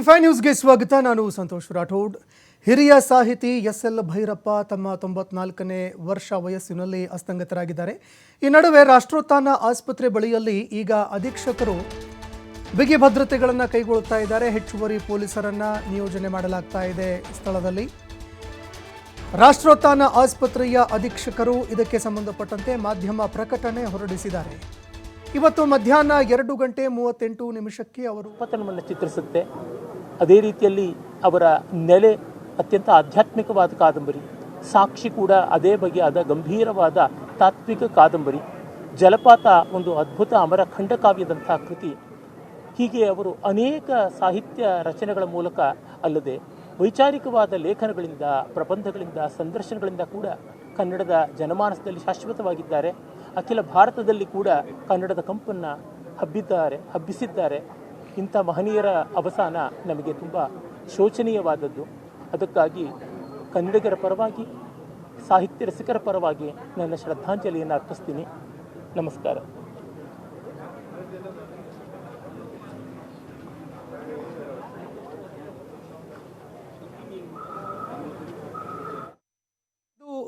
TV five ನ್ಯೂಸ್ಗೆ ಸ್ವಾಗತ. ನಾನು ಸಂತೋಷ್ ರಾಠೋಡ್. ಹಿರಿಯ ಸಾಹಿತಿ ಎಸ್ ಎಲ್ ಭೈರಪ್ಪ ತಮ್ಮ ತೊಂಬತ್ನಾಲ್ಕನೇ ವರ್ಷ ವಯಸ್ಸಿನಲ್ಲಿ ಅಸ್ತಂಗತರಾಗಿದ್ದಾರೆ. ಈ ನಡುವೆ ರಾಷ್ಟ್ರೋತ್ಥಾನ ಆಸ್ಪತ್ರೆ ಬಳಿಯಲ್ಲಿ ಈಗ ಅಧೀಕ್ಷಕರು ಬಿಗಿ ಭದ್ರತೆಗಳನ್ನು ಕೈಗೊಳ್ಳುತ್ತಾ ಇದ್ದಾರೆ. ಹೆಚ್ಚುವರಿ ಪೊಲೀಸರನ್ನ ನಿಯೋಜನೆ ಮಾಡಲಾಗ್ತಾ ಇದೆ ಸ್ಥಳದಲ್ಲಿ. ರಾಷ್ಟ್ರೋತ್ಥಾನ ಆಸ್ಪತ್ರೆಯ ಅಧೀಕ್ಷಕರು ಇದಕ್ಕೆ ಸಂಬಂಧಪಟ್ಟಂತೆ ಮಾಧ್ಯಮ ಪ್ರಕಟಣೆ ಹೊರಡಿಸಿದ್ದಾರೆ. ಇವತ್ತು ಮಧ್ಯಾಹ್ನ ಎರಡು ಗಂಟೆ ಮೂವತ್ತೆಂಟು ನಿಮಿಷಕ್ಕೆ ಅವರು ಪತನವನ್ನು ಚಿತ್ರಿಸುತ್ತೆ. ಅದೇ ರೀತಿಯಲ್ಲಿ ಅವರ ನೆಲೆ ಅತ್ಯಂತ ಆಧ್ಯಾತ್ಮಿಕವಾದ ಕಾದಂಬರಿ, ಸಾಕ್ಷಿ ಕೂಡ ಅದೇ ಬಗೆಯಾದ ಗಂಭೀರವಾದ ತಾತ್ವಿಕ ಕಾದಂಬರಿ, ಜಲಪಾತ ಒಂದು ಅದ್ಭುತ ಅಮರ ಖಂಡಕಾವ್ಯದಂಥ ಕೃತಿ. ಹೀಗೆ ಅವರು ಅನೇಕ ಸಾಹಿತ್ಯ ರಚನೆಗಳ ಮೂಲಕ ಅಲ್ಲದೆ ವೈಚಾರಿಕವಾದ ಲೇಖನಗಳಿಂದ, ಪ್ರಬಂಧಗಳಿಂದ, ಸಂದರ್ಶನಗಳಿಂದ ಕೂಡ ಕನ್ನಡದ ಜನಮಾನಸದಲ್ಲಿ ಶಾಶ್ವತವಾಗಿದ್ದಾರೆ. ಅಖಿಲ ಭಾರತದಲ್ಲಿ ಕೂಡ ಕನ್ನಡದ ಕಂಪನ್ನು ಹಬ್ಬಿದ್ದಾರೆ, ಹಬ್ಬಿಸಿದ್ದಾರೆ. ಇಂಥ ಮಹನೀಯರ ಅವಸಾನ ನಮಗೆ ತುಂಬ ಶೋಚನೀಯವಾದದ್ದು. ಅದಕ್ಕಾಗಿ ಕನ್ನಡಿಗರ ಪರವಾಗಿ, ಸಾಹಿತ್ಯ ರಸಿಕರ ಪರವಾಗಿ ನನ್ನ ಶ್ರದ್ಧಾಂಜಲಿಯನ್ನು ಅರ್ಪಿಸ್ತೀನಿ. ನಮಸ್ಕಾರ.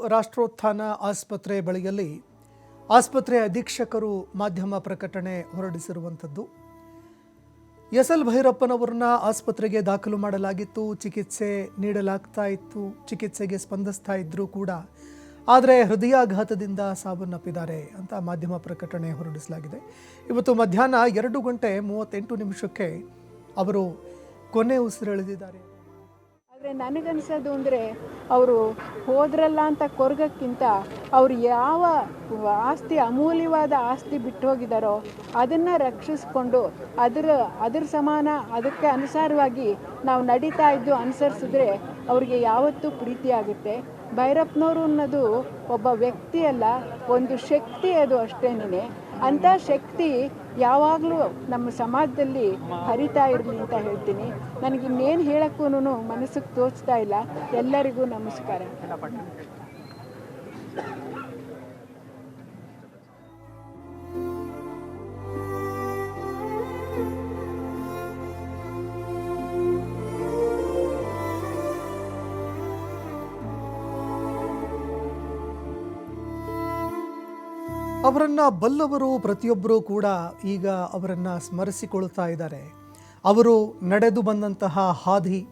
ರಾಷ್ಟ್ರೋತ್ಥಾನ ಆಸ್ಪತ್ರೆ ಬಳಿಯಲ್ಲಿ ಆಸ್ಪತ್ರೆ ಅಧೀಕ್ಷಕರು ಮಾಧ್ಯಮ ಪ್ರಕಟಣೆ ಹೊರಡಿಸಿರುವಂಥದ್ದು. ಎಸ್ ಎಲ್ ಭೈರಪ್ಪನವರನ್ನ ಆಸ್ಪತ್ರೆಗೆ ದಾಖಲು ಮಾಡಲಾಗಿತ್ತು, ಚಿಕಿತ್ಸೆ ನೀಡಲಾಗ್ತಾ ಇತ್ತು, ಚಿಕಿತ್ಸೆಗೆ ಸ್ಪಂದಿಸ್ತಾ ಇದ್ದರೂ ಕೂಡ. ಆದರೆ ಹೃದಯಾಘಾತದಿಂದ ಸಾವನ್ನಪ್ಪಿದ್ದಾರೆ ಅಂತ ಮಾಧ್ಯಮ ಪ್ರಕಟಣೆ ಹೊರಡಿಸಲಾಗಿದೆ. ಇವತ್ತು ಮಧ್ಯಾಹ್ನ ಎರಡು ಗಂಟೆ ಮೂವತ್ತೆಂಟು ನಿಮಿಷಕ್ಕೆ ಅವರು ಕೊನೆ ಉಸಿರೆಳೆದಿದ್ದಾರೆ. ಆದರೆ ನನಗನ್ಸೋದು ಅಂದರೆ, ಅವರು ಹೋದ್ರಲ್ಲ ಅಂತ ಕೊರಗಕ್ಕಿಂತ ಅವರು ಯಾವ ಆಸ್ತಿ, ಅಮೂಲ್ಯವಾದ ಆಸ್ತಿ ಬಿಟ್ಟು ಹೋಗಿದ್ದಾರೋ ಅದನ್ನು ರಕ್ಷಿಸ್ಕೊಂಡು ಅದರ, ಅದ್ರ ಸಮಾನ, ಅದಕ್ಕೆ ಅನುಸಾರವಾಗಿ ನಾವು ನಡೀತಾ ಇದ್ದು ಅನುಸರಿಸಿದ್ರೆ ಅವ್ರಿಗೆ ಯಾವತ್ತೂ ಪ್ರೀತಿ ಆಗುತ್ತೆ ಭೈರಪ್ಪನವರು ಅನ್ನೋದು ಒಬ್ಬ ವ್ಯಕ್ತಿ ಅಲ್ಲ ಒಂದು ಶಕ್ತಿ ಅದು ಅಷ್ಟೇನೇ ಅಂಥ ಶಕ್ತಿ ಯಾವಾಗಲೂ ನಮ್ಮ ಸಮಾಜದಲ್ಲಿ ಹರಿತಾ ಇರಲಿ ಅಂತ ಹೇಳ್ತೀನಿ. ನನಗೆ ಇನ್ನೇನು ಹೇಳಕ್ಕೂ ಮನಸ್ಸಿಗೆ ತೋಚ್ತಾ ಇಲ್ಲ. ಎಲ್ಲರಿಗೂ ನಮಸ್ಕಾರ. ಅವರನ್ನ ಬಲ್ಲವರು ಪ್ರತಿಯೊಬ್ಬರೂ ಕೂಡ ಈಗ ಅವರನ್ನು ಸ್ಮರಿಸಿಕೊಳ್ತಾ ಇದ್ದಾರೆ. ಅವರು ನಡೆದು ಬಂದಂತಹ ಹಾದಿ,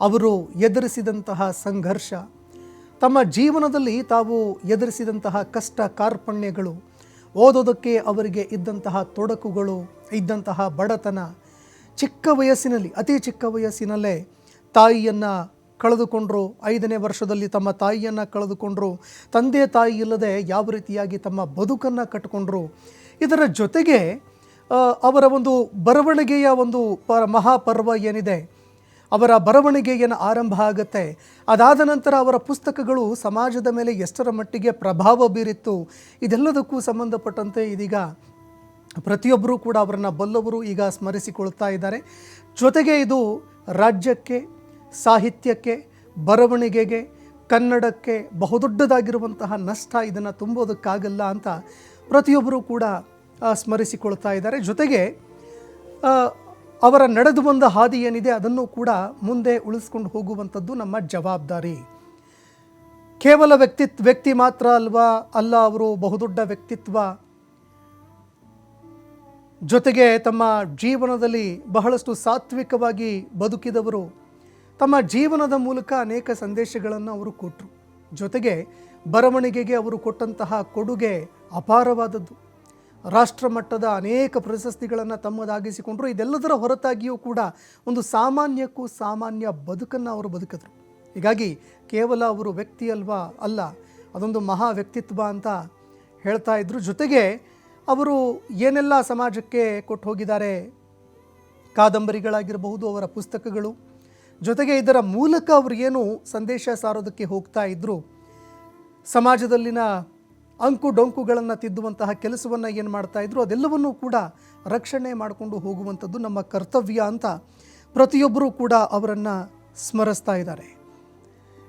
ಅವರು ಎದುರಿಸಿದಂತಹ ಸಂಘರ್ಷ, ತಮ್ಮ ಜೀವನದಲ್ಲಿ ತಾವು ಎದುರಿಸಿದಂತಹ ಕಷ್ಟ ಕಾರ್ಪಣ್ಯಗಳು, ಓದೋದಕ್ಕೆ ಅವರಿಗೆ ಇದ್ದಂತಹ ತೊಡಕುಗಳು, ಇದ್ದಂತಹ ಬಡತನ, ಚಿಕ್ಕ ವಯಸ್ಸಿನಲ್ಲಿ, ಅತಿ ಚಿಕ್ಕ ವಯಸ್ಸಿನಲ್ಲೇ ತಾಯಿಯನ್ನು ಕಳೆದುಕೊಂಡ್ರು. ಐದನೇ ವರ್ಷದಲ್ಲಿ ತಮ್ಮ ತಾಯಿಯನ್ನು ಕಳೆದುಕೊಂಡ್ರು. ತಂದೆ ತಾಯಿ ಇಲ್ಲದೆ ಯಾವ ರೀತಿಯಾಗಿ ತಮ್ಮ ಬದುಕನ್ನು ಕಟ್ಟಿಕೊಂಡ್ರು ಇದರ ಜೊತೆಗೆ ಅವರ ಒಂದು ಬರವಣಿಗೆಯ ಒಂದು ಪ, ಮಹಾಪರ್ವ ಏನಿದೆ, ಅವರ ಬರವಣಿಗೆ ಏನು ಆರಂಭ ಆಗುತ್ತೆ. ಅದಾದ ನಂತರ ಅವರ ಪುಸ್ತಕಗಳು ಸಮಾಜದ ಮೇಲೆ ಎಷ್ಟರ ಮಟ್ಟಿಗೆ ಪ್ರಭಾವ ಬೀರಿತ್ತು, ಇದೆಲ್ಲದಕ್ಕೂ ಸಂಬಂಧಪಟ್ಟಂತೆ ಇದೀಗ ಪ್ರತಿಯೊಬ್ಬರೂ ಕೂಡ ಅವರನ್ನು ಬಲ್ಲವರು ಈಗ ಸ್ಮರಿಸಿಕೊಳ್ತಾ ಇದ್ದಾರೆ. ಜೊತೆಗೆ ಇದು ರಾಜ್ಯಕ್ಕೆ ಸಾಹಿತ್ಯಕ್ಕೆ, ಬರವಣಿಗೆಗೆ, ಕನ್ನಡಕ್ಕೆ ಬಹುದೊಡ್ಡದಾಗಿರುವಂತಹ ನಷ್ಟ ಇದನ್ನು ತುಂಬೋದಕ್ಕಾಗಲ್ಲ ಅಂತ ಪ್ರತಿಯೊಬ್ಬರೂ ಕೂಡ ಸ್ಮರಿಸಿಕೊಳ್ತಾ ಇದ್ದಾರೆ. ಜೊತೆಗೆ ಅವರ ನಡೆದು ಬಂದ ಹಾದಿ ಏನಿದೆ ಅದನ್ನು ಕೂಡ ಮುಂದೆ ಉಳಿಸ್ಕೊಂಡು ಹೋಗುವಂಥದ್ದು ನಮ್ಮ ಜವಾಬ್ದಾರಿ. ಕೇವಲ ವ್ಯಕ್ತಿ ವ್ಯಕ್ತಿ ಮಾತ್ರ ಅಲ್ವಾ? ಅಲ್ಲ, ಅವರು ಬಹುದೊಡ್ಡ ವ್ಯಕ್ತಿತ್ವ. ಜೊತೆಗೆ ತಮ್ಮ ಜೀವನದಲ್ಲಿ ಬಹಳಷ್ಟು ಸಾತ್ವಿಕವಾಗಿ ಬದುಕಿದವರು ತಮ್ಮ ಜೀವನದ ಮೂಲಕ ಅನೇಕ ಸಂದೇಶಗಳನ್ನು ಅವರು ಕೊಟ್ಟರು ಜೊತೆಗೆ ಬರವಣಿಗೆಗೆ ಅವರು ಕೊಟ್ಟಂತಹ ಕೊಡುಗೆ ಅಪಾರವಾದದ್ದು. ರಾಷ್ಟ್ರ ಮಟ್ಟದ ಅನೇಕ ಪ್ರಶಸ್ತಿಗಳನ್ನು ತಮ್ಮದಾಗಿಸಿಕೊಂಡರು. ಇದೆಲ್ಲದರ ಹೊರತಾಗಿಯೂ ಕೂಡ ಒಂದು ಸಾಮಾನ್ಯಕ್ಕೂ ಸಾಮಾನ್ಯ ಬದುಕನ್ನು ಅವರು ಬದುಕಿದ್ರು. ಹೀಗಾಗಿ ಕೇವಲ ಅವರು ವ್ಯಕ್ತಿ ಅಲ್ವಾ ಅಲ್ಲ, ಅದೊಂದು ಮಹಾ ವ್ಯಕ್ತಿತ್ವ ಅಂತ ಹೇಳ್ತಾ ಇದ್ರು. ಜೊತೆಗೆ ಅವರು ಏನೆಲ್ಲ ಸಮಾಜಕ್ಕೆ ಕೊಟ್ಟು ಹೋಗಿದ್ದಾರೆ? ಕಾದಂಬರಿಗಳಾಗಿರಬಹುದು, ಅವರ ಪುಸ್ತಕಗಳು ಜೊತೆಗೆ ಇದರ ಮೂಲಕ ಅವರು ಏನು ಸಂದೇಶ ಸಾರೋದಕ್ಕೆ ಹೋಗ್ತಾ ಇದ್ದರು ಸಮಾಜದಲ್ಲಿನ ಅಂಕು ಡೊಂಕುಗಳನ್ನು ತಿದ್ದುವಂತಹ ಕೆಲಸವನ್ನು ಏನು ಮಾಡ್ತಾ ಇದ್ರು, ಅದೆಲ್ಲವನ್ನೂ ಕೂಡ ರಕ್ಷಣೆ ಮಾಡಿಕೊಂಡು ಹೋಗುವಂಥದ್ದು ನಮ್ಮ ಕರ್ತವ್ಯ ಅಂತ ಪ್ರತಿಯೊಬ್ಬರೂ ಕೂಡ ಅವರನ್ನು ಸ್ಮರಿಸ್ತಾ ಇದ್ದಾರೆ.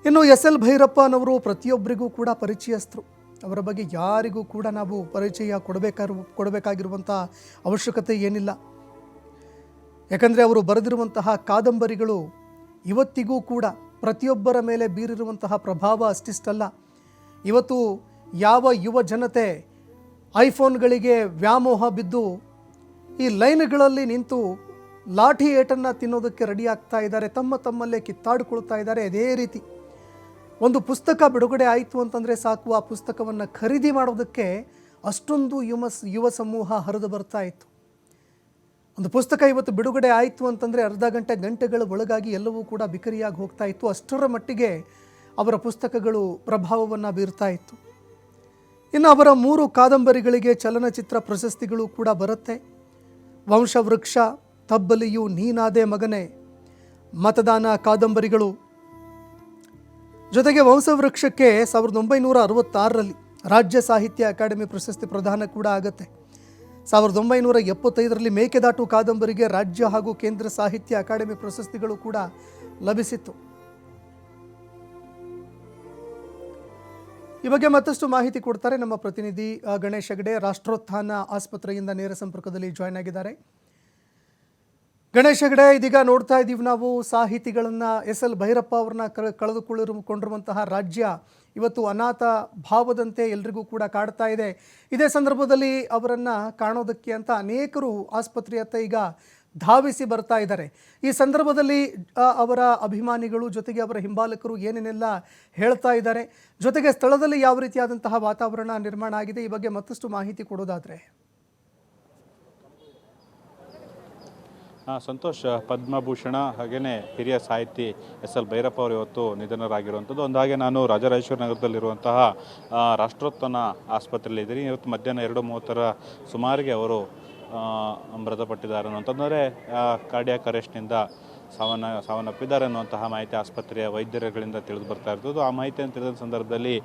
ಇನ್ನು ಎಸ್ ಎಲ್ ಭೈರಪ್ಪನವರು ಪ್ರತಿಯೊಬ್ಬರಿಗೂ ಕೂಡ ಪರಿಚಯಸ್ಥರು. ಅವರ ಬಗ್ಗೆ ಯಾರಿಗೂ ಕೂಡ ನಾವು ಪರಿಚಯ ಕೊಡಬೇಕಾರು ಕೊಡಬೇಕಾಗಿರುವಂಥ ಅವಶ್ಯಕತೆ ಏನಿಲ್ಲ. ಯಾಕಂದರೆ ಅವರು ಬರೆದಿರುವಂತಹ ಕಾದಂಬರಿಗಳು ಇವತ್ತಿಗೂ ಕೂಡ ಪ್ರತಿಯೊಬ್ಬರ ಮೇಲೆ ಬೀರಿರುವಂತಹ ಪ್ರಭಾವ ಅಷ್ಟಿಷ್ಟಲ್ಲ. ಇವತ್ತು ಯಾವ ಯುವ ಜನತೆ ಐಫೋನ್ಗಳಿಗೆ ವ್ಯಾಮೋಹ ಬಿದ್ದು ಈ ಲೈನ್ಗಳಲ್ಲಿ ನಿಂತು ಲಾಠಿ ಏಟನ್ನು ತಿನ್ನೋದಕ್ಕೆ ರೆಡಿ ಆಗ್ತಾ ಇದ್ದಾರೆ, ತಮ್ಮ ತಮ್ಮಲ್ಲೇ ಕಿತ್ತಾಡಿಕೊಳ್ತಾ ಇದ್ದಾರೆ, ಅದೇ ರೀತಿ. ಒಂದು ಪುಸ್ತಕ ಬಿಡುಗಡೆ ಆಯಿತು ಅಂತಂದರೆ ಸಾಕು, ಆ ಪುಸ್ತಕವನ್ನು ಖರೀದಿ ಮಾಡೋದಕ್ಕೆ ಅಷ್ಟೊಂದು ಯುವ ಯುವ ಸಮೂಹ ಹರಿದು ಬರ್ತಾ ಇತ್ತು. ಒಂದು ಪುಸ್ತಕ ಇವತ್ತು ಬಿಡುಗಡೆ ಆಯಿತು ಅಂತಂದರೆ ಅರ್ಧ ಗಂಟೆ ಗಂಟೆಗಳ ಒಳಗಾಗಿ ಎಲ್ಲವೂ ಕೂಡ ಬಿಕರಿಯಾಗಿ ಹೋಗ್ತಾ ಇತ್ತು. ಅಷ್ಟರ ಮಟ್ಟಿಗೆ ಅವರ ಪುಸ್ತಕಗಳು ಪ್ರಭಾವವನ್ನು ಬೀರ್ತಾ ಇತ್ತು. ಇನ್ನು ಅವರ ಮೂರು ಕಾದಂಬರಿಗಳಿಗೆ ಚಲನಚಿತ್ರ ಪ್ರಶಸ್ತಿಗಳು ಕೂಡ ಬರುತ್ತೆ. ವಂಶವೃಕ್ಷ, ತಬ್ಬಲಿಯು, ನೀನಾದೆ ಮಗನೇ, ಮತದಾನ ಕಾದಂಬರಿಗಳು. ಜೊತೆಗೆ ವಂಶವೃಕ್ಷಕ್ಕೆ ಸಾವಿರದ ಒಂಬೈನೂರ ಅರವತ್ತಾರರಲ್ಲಿ ರಾಜ್ಯ ಸಾಹಿತ್ಯ ಅಕಾಡೆಮಿ ಪ್ರಶಸ್ತಿ ಪ್ರದಾನ ಕೂಡ ಆಗುತ್ತೆ. ಸಾವಿರದ ಒಂಬೈನೂರ ಎಪ್ಪತ್ತೈದರಲ್ಲಿ ಮೇಕೆದಾಟು ಕಾದಂಬರಿಗೆ ರಾಜ್ಯ ಹಾಗೂ ಕೇಂದ್ರ ಸಾಹಿತ್ಯ ಅಕಾಡೆಮಿ ಪ್ರಶಸ್ತಿಗಳು ಕೂಡ ಲಭಿಸಿತ್ತು. ಈ ಬಗ್ಗೆ ಮತ್ತಷ್ಟು ಮಾಹಿತಿ ಕೊಡ್ತಾರೆ ನಮ್ಮ ಪ್ರತಿನಿಧಿ ಗಣೇಶ್ ಹೆಗಡೆ ರಾಷ್ಟ್ರೋತ್ಥಾನ ಆಸ್ಪತ್ರೆಯಿಂದ ನೇರ ಸಂಪರ್ಕದಲ್ಲಿ ಜಾಯ್ನ್ ಆಗಿದ್ದಾರೆ. ಗಣೇಶ್ ಹೆಗಡೆ ಇದೀಗ ನೋಡ್ತಾ ಇದ್ದೀವಿ ನಾವು. ಸಾಹಿತಿಗಳನ್ನು ಎಸ್ ಎಲ್ ಭೈರಪ್ಪ ಅವ್ರನ್ನ ಕಳೆದುಕೊಳ್ಳಿರು ಕಳೆದುಕೊಳ್ಳಿರುಕೊಂಡಿರುವಂತಹ ರಾಜ್ಯ ಇವತ್ತು ಅನಾಥ ಭಾವದಂತೆ ಎಲ್ರಿಗೂ ಕೂಡ ಕಾಡ್ತಾ ಇದೆ. ಇದೇ ಸಂದರ್ಭದಲ್ಲಿ ಅವರನ್ನು ಕಾಣೋದಕ್ಕೆ ಅಂತ ಅನೇಕರು ಆಸ್ಪತ್ರೆಯತ್ತ ಈಗ ಧಾವಿಸಿ ಬರ್ತಾ ಇದ್ದಾರೆ. ಈ ಸಂದರ್ಭದಲ್ಲಿ ಅವರ ಅಭಿಮಾನಿಗಳು ಜೊತೆಗೆ ಅವರ ಹಿಂಬಾಲಕರು ಏನೇನೆಲ್ಲ ಹೇಳ್ತಾ ಇದ್ದಾರೆ. ಜೊತೆಗೆ ಸ್ಥಳದಲ್ಲಿ ಯಾವ ರೀತಿಯಾದಂತಹ ವಾತಾವರಣ ನಿರ್ಮಾಣ ಆಗಿದೆ, ಈ ಬಗ್ಗೆ ಮತ್ತಷ್ಟು ಮಾಹಿತಿ ಕೊಡೋದಾದ್ರೆ. ಸಂತೋಷ್. ಪದ್ಮಭೂಷಣ ಹಾಗೆಯೇ ಹಿರಿಯ ಸಾಹಿತಿ ಎಸ್ ಎಲ್ ಭೈರಪ್ಪ ಅವರು ಇವತ್ತು ನಿಧನರಾಗಿರುವಂಥದ್ದು. ಒಂದಾಗೆ ನಾನು ರಾಜರಾಜೇಶ್ವರ ನಗರದಲ್ಲಿರುವಂತಹ ಆ, ರಾಷ್ಟ್ರೋತ್ಥಾನ ಆಸ್ಪತ್ರೆಯಲ್ಲಿ ಇದ್ದೀನಿ. ಇವತ್ತು ಮಧ್ಯಾಹ್ನ ಎರಡು ಮೂವತ್ತರ ಸುಮಾರಿಗೆ ಅವರು ಮೃತಪಟ್ಟಿದ್ದಾರೆ ಅಂತಂದರೆ ಕಾರ್ಡಿಯಾಕ್ ಅರೆಸ್ಟ್ನಿಂದ ಸಾವನ್ನ, ಸಾವನ್ನಪ್ಪಿದ್ದಾರೆ ಅನ್ನುವಂತಹ ಮಾಹಿತಿ ಆಸ್ಪತ್ರೆಯ ವೈದ್ಯರುಗಳಿಂದ ತಿಳಿದು ಬರ್ತಾ ಇರ್ತದ್ದು ಆ ಮಾಹಿತಿಯನ್ನು ತಿಳಿದ ಸಂದರ್ಭದಲ್ಲಿ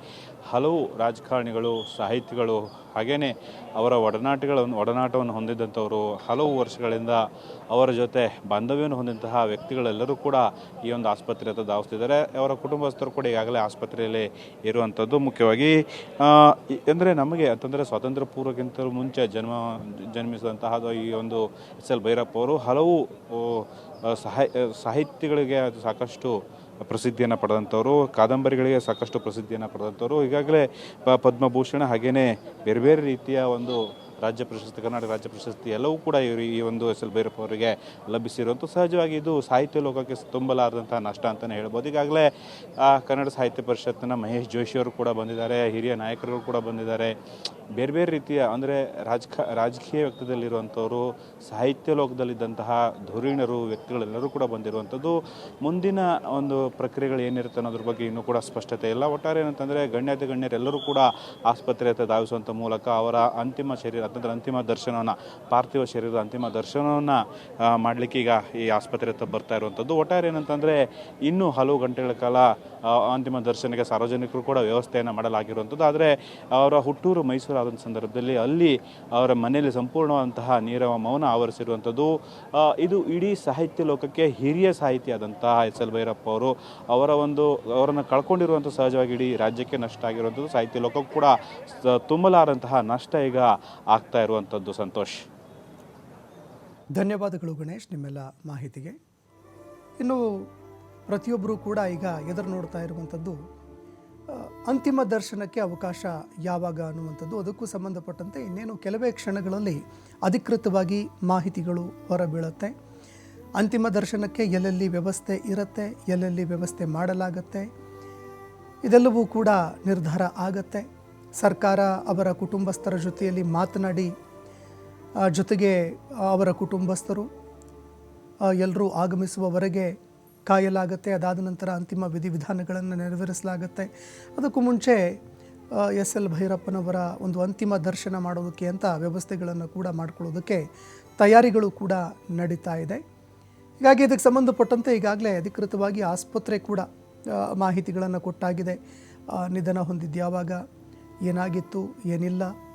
ಹಲವು ರಾಜಕಾರಣಿಗಳು, ಸಾಹಿತಿಗಳು ಹಾಗೆಯೇ ಅವರ ಒಡನಾಟಗಳನ್ನು, ಒಡನಾಟವನ್ನು ಹೊಂದಿದ್ದಂಥವರು ಹಲವು ವರ್ಷಗಳಿಂದ ಅವರ ಜೊತೆ ಬಾಂಧವ್ಯವನ್ನು ಹೊಂದಿದಂತಹ ವ್ಯಕ್ತಿಗಳೆಲ್ಲರೂ ಕೂಡ ಈ ಒಂದು ಆಸ್ಪತ್ರೆ ಹತ್ರ ಧಾವಿಸ್ತಿದ್ದಾರೆ. ಅವರ ಕುಟುಂಬಸ್ಥರು ಕೂಡ ಈಗಾಗಲೇ ಆಸ್ಪತ್ರೆಯಲ್ಲಿ ಇರುವಂಥದ್ದು. ಮುಖ್ಯವಾಗಿ ಅಂದರೆ ನಮಗೆ ಅಂತಂದರೆ ಸ್ವಾತಂತ್ರ್ಯ ಪೂರ್ವಕ್ಕಿಂತಲೂ ಮುಂಚೆ ಜನ್ಮ, ಜನ್ಮಿಸಿದಂತಹ ಈ ಒಂದು ಎಸ್ ಎಲ್ ಭೈರಪ್ಪ ಅವರು ಹಲವು ಸಾಹಿತ್ಯಗಳಿಗೆ ಅದು ಸಾಕಷ್ಟು ಪ್ರಸಿದ್ಧಿಯನ್ನು ಪಡೆದಂಥವರು, ಕಾದಂಬರಿಗಳಿಗೆ ಸಾಕಷ್ಟು ಪ್ರಸಿದ್ಧಿಯನ್ನು ಪಡೆದಂಥವರು, ಈಗಾಗಲೇ ಪದ್ಮಭೂಷಣ ಹಾಗೆಯೇ ಬೇರೆ ಬೇರೆ ರೀತಿಯ ಒಂದು ರಾಜ್ಯ ಪ್ರಶಸ್ತಿ, ಕರ್ನಾಟಕ ರಾಜ್ಯ ಪ್ರಶಸ್ತಿ ಎಲ್ಲವೂ ಕೂಡ ಇವರು ಈ ಒಂದು ಎಸ್ ಎಲ್ ಭೈರಪ್ಪ ಅವರಿಗೆ ಲಭಿಸಿರುವಂಥ ಸಹಜವಾಗಿ ಇದು ಸಾಹಿತ್ಯ ಲೋಕಕ್ಕೆ ತುಂಬಲಾರದಂತಹ ನಷ್ಟ ಅಂತಲೇ ಹೇಳ್ಬೋದು. ಈಗಾಗಲೇ ಕನ್ನಡ ಸಾಹಿತ್ಯ ಪರಿಷತ್ತಿನ ಮಹೇಶ್ ಜೋಶಿ ಅವರು ಕೂಡ ಬಂದಿದ್ದಾರೆ, ಹಿರಿಯ ನಾಯಕರು ಕೂಡ ಬಂದಿದ್ದಾರೆ. ಬೇರೆ ಬೇರೆ ರೀತಿಯ, ಅಂದರೆ ರಾಜಕ, ರಾಜಕೀಯ ವ್ಯಕ್ತದಲ್ಲಿರುವಂಥವರು, ಸಾಹಿತ್ಯ ಲೋಕದಲ್ಲಿದ್ದಂತಹ ಧುರೀಣರು ವ್ಯಕ್ತಿಗಳೆಲ್ಲರೂ ಕೂಡ ಬಂದಿರುವಂಥದ್ದು. ಮುಂದಿನ ಒಂದು ಪ್ರಕ್ರಿಯೆಗಳು ಏನಿರುತ್ತೆ ಅನ್ನೋದ್ರ ಬಗ್ಗೆ ಇನ್ನೂ ಕೂಡ ಸ್ಪಷ್ಟತೆ ಇಲ್ಲ. ಒಟ್ಟಾರೆ ಏನಂತಂದರೆ ಗಣ್ಯಾತಿ ಗಣ್ಯರೆಲ್ಲರೂ ಕೂಡ ಆಸ್ಪತ್ರೆ ಹತ್ರ ಧಾವಿಸುವಂಥ ಮೂಲಕ ಅವರ ಅಂತಿಮ ಶರೀರ ಅಂತಂದ್ರೆ ಅಂತಿಮ ದರ್ಶನವನ್ನು ಪಾರ್ಥಿವ ಶರೀರದ ಅಂತಿಮ ದರ್ಶನವನ್ನು ಮಾಡಲಿಕ್ಕೆ ಈಗ ಈ ಆಸ್ಪತ್ರೆ ಹತ್ರ ಬರ್ತಾ ಇರುವಂಥದ್ದು ಒಟ್ಟಾರೆ ಏನಂತಂದರೆ, ಇನ್ನೂ ಹಲವು ಗಂಟೆಗಳ ಕಾಲ ಅಂತಿಮ ದರ್ಶನಕ್ಕೆ ಸಾರ್ವಜನಿಕರು ಕೂಡ ವ್ಯವಸ್ಥೆಯನ್ನು ಮಾಡಲಾಗಿರುವಂಥದ್ದು ಆದರೆ, ಅವರ ಹುಟ್ಟೂರು ಮೈಸೂರು ಆದಂಥ ಸಂದರ್ಭದಲ್ಲಿ ಅಲ್ಲಿ ಅವರ ಮನೆಯಲ್ಲಿ ಸಂಪೂರ್ಣವಾದಂತಹ ನೀರವ ಮೌನ ಆವರಿಸಿರುವಂಥದ್ದು ಇದು ಇಡೀ ಸಾಹಿತ್ಯ ಲೋಕಕ್ಕೆ ಹಿರಿಯ ಸಾಹಿತಿ ಆದಂತಹ ಎಸ್ ಎಲ್ ಭೈರಪ್ಪ ಅವರು ಅವರ ಒಂದು, ಅವರನ್ನು ಕಳ್ಕೊಂಡಿರುವಂಥ ಸಹಜವಾಗಿ ಇಡೀ ರಾಜ್ಯಕ್ಕೆ ನಷ್ಟ ಆಗಿರುವಂಥದ್ದು ಸಾಹಿತ್ಯ ಲೋಕಕ್ಕೂ ಕೂಡ ತುಂಬಲಾರಂತಹ ನಷ್ಟ ಈಗ ಆಗ್ತಾ ಇರುವಂಥದ್ದು ಸಂತೋಷ್. ಧನ್ಯವಾದಗಳು ಗಣೇಶ್ ನಿಮ್ಮೆಲ್ಲ ಮಾಹಿತಿಗೆ. ಇನ್ನು ಪ್ರತಿಯೊಬ್ಬರೂ ಕೂಡ ಈಗ ಎದುರು ನೋಡ್ತಾ ಇರುವಂಥದ್ದು ಅಂತಿಮ ದರ್ಶನಕ್ಕೆ ಅವಕಾಶ ಯಾವಾಗ ಅನ್ನುವಂಥದ್ದು, ಅದಕ್ಕೂ ಸಂಬಂಧಪಟ್ಟಂತೆ ಇನ್ನೇನು ಕೆಲವೇ ಕ್ಷಣಗಳಲ್ಲಿ ಅಧಿಕೃತವಾಗಿ ಮಾಹಿತಿಗಳು ಹೊರಬೀಳುತ್ತೆ. ಅಂತಿಮ ದರ್ಶನಕ್ಕೆ ಎಲ್ಲೆಲ್ಲಿ ವ್ಯವಸ್ಥೆ ಇರುತ್ತೆ, ಎಲ್ಲೆಲ್ಲಿ ವ್ಯವಸ್ಥೆ ಮಾಡಲಾಗತ್ತೆ, ಇದೆಲ್ಲವೂ ಕೂಡ ನಿರ್ಧಾರ ಆಗತ್ತೆ. ಸರ್ಕಾರ ಅವರ ಕುಟುಂಬಸ್ಥರ ಜೊತೆಯಲ್ಲಿ ಮಾತನಾಡಿ ಜೊತೆಗೆ ಅವರ ಕುಟುಂಬಸ್ಥರು ಎಲ್ಲರೂ ಆಗಮಿಸುವವರೆಗೆ ಕಾಯಲಾಗುತ್ತೆ. ಅದಾದ ನಂತರ ಅಂತಿಮ ವಿಧಿವಿಧಾನಗಳನ್ನು ನೆರವೇರಿಸಲಾಗುತ್ತೆ. ಅದಕ್ಕೂ ಮುಂಚೆ ಎಸ್ ಎಲ್ ಭೈರಪ್ಪನವರ ಒಂದು ಅಂತಿಮ ದರ್ಶನ ಮಾಡೋದಕ್ಕೆ ಅಂತ ವ್ಯವಸ್ಥೆಗಳನ್ನು ಕೂಡ ಮಾಡಿಕೊಳ್ಳೋದಕ್ಕೆ ತಯಾರಿಗಳು ಕೂಡ ನಡೀತಾ ಇದೆ. ಹೀಗಾಗಿ ಇದಕ್ಕೆ ಸಂಬಂಧಪಟ್ಟಂತೆ ಈಗಾಗಲೇ ಅಧಿಕೃತವಾಗಿ ಆಸ್ಪತ್ರೆ ಕೂಡ ಮಾಹಿತಿಗಳನ್ನು ಕೊಟ್ಟಾಗಿದೆ. ನಿಧನ ಹೊಂದಿದ್ದು ಯಾವಾಗ? ಏನಾಗಿತ್ತು ಏನಿಲ್ಲ.